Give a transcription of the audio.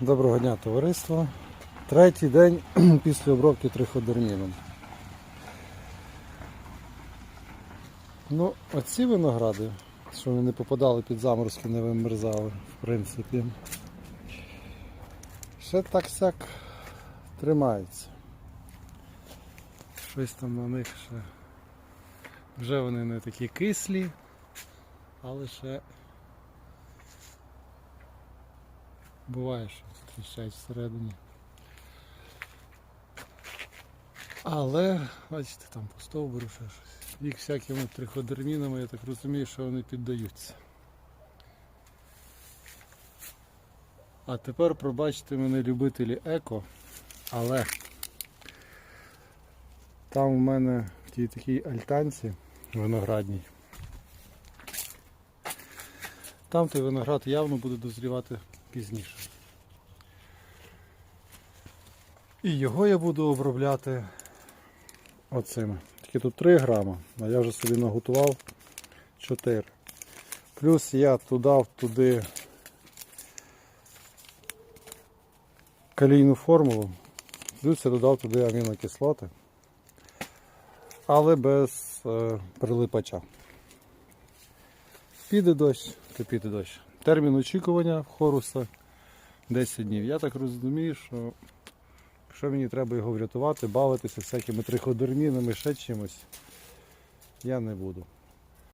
Доброго дня, товариство. Третій день після обробки триходерміном. Ну, оці виногради, що вони не попадали під заморозки, не вимерзали, в принципі. Ще так сяк тримаються. Щось там на них ще. Вже вони не такі кислі, але ще буває, що тріщать всередині. Але, бачите, там по стовбуру ще щось. Їх всякими триходермінами, я так розумію, що вони піддаються. А тепер пробачте мене любителі еко, але там у мене в тій такій альтанці виноградній. Там той виноград явно буде дозрівати пізніше. І його я буду обробляти оцими. Тільки тут 3 грама, а я вже собі наготував 4. Плюс я додав туди калійну формулу, плюс я додав туди амінокислоти, але без е, прилипача. Піде дощ, то піде дощ. Термін очікування в хоруса 10 днів. Я так розумію, що якщо мені треба його врятувати, бавитися всякими триходермінами, ще чимось, я не буду.